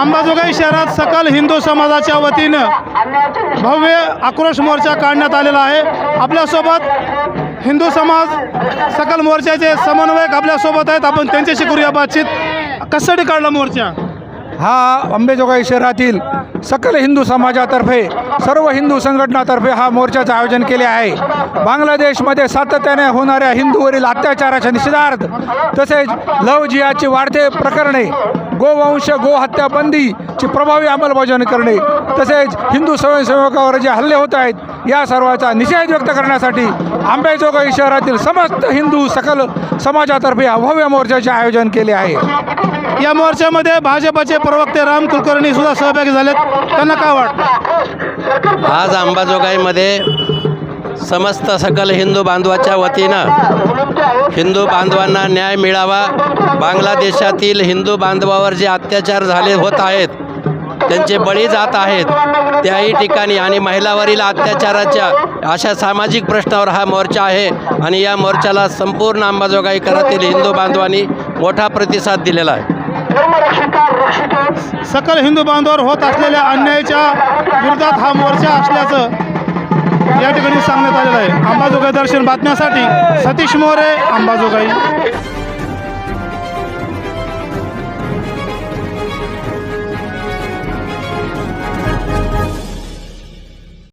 अंबाजोगाई शहरात सकल हिंदू समाजाच्या वतीनं भव्य आक्रोश मोर्चा काढण्यात आलेला आहे. आपल्यासोबत हिंदू समाज सकल मोर्चाचे समन्वयक आपल्यासोबत आहेत. आपण त्यांच्याशी करूया बातचीत. कशासाठी काढला मोर्चा? हा अंबेजोगाई शहरातील सकल हिंदू समाजातर्फे सर्व हिंदू संघटनातर्फे हा मोर्चाचं आयोजन केले आहे. बांगलादेशमध्ये सातत्याने होणाऱ्या हिंदूवरील अत्याचाराच्या निषेधार्थ तसेच लव जियाची वाढते प्रकरणे गोवंश गोहत्या बंदीची प्रभावी अंमलबजावणी करणे तसेच हिंदू स्वयंसेवकावर जे हल्ले होत आहेत या सर्वाचा निषेध व्यक्त करण्यासाठी आंबेजोगाई शहरातील समस्त हिंदू सकल समाजातर्फे भव्य मोर्चाचे आयोजन केले आहे. या मोर्चामध्ये भाजपचे प्रवक्ते राम कुलकर्णी सुद्धा सहभागी झालेत. त्यांना काय वाटतं? आज अंबाजोगाईमध्ये समस्त सकल हिंदू बांधवाच्या वतीनं हिंदू बांधवांना न्याय मिळावा. बांगलादेशातील हिंदू बांधवावर जे अत्याचार झाले होत आहेत त्यांचे बळी जात आहेत त्याही ठिकाणी आणि महिलावरील अत्याचाराच्या अशा सामाजिक प्रश्नावर हा मोर्चा आहे आणि या मोर्चाला संपूर्ण अंबाजोगाई करातील हिंदू बांधवांनी मोठा प्रतिसाद दिलेला आहे. सकल हिंदू बांधवावर होत असलेल्या अन्यायाच्या विरोधात हा मोर्चा असल्याचं या ठिकाणी सांगण्यात आलेलं आहे. अंबाजोगाई दर्शन बातम्यासाठी सतीश मोरे अंबाजोगाई.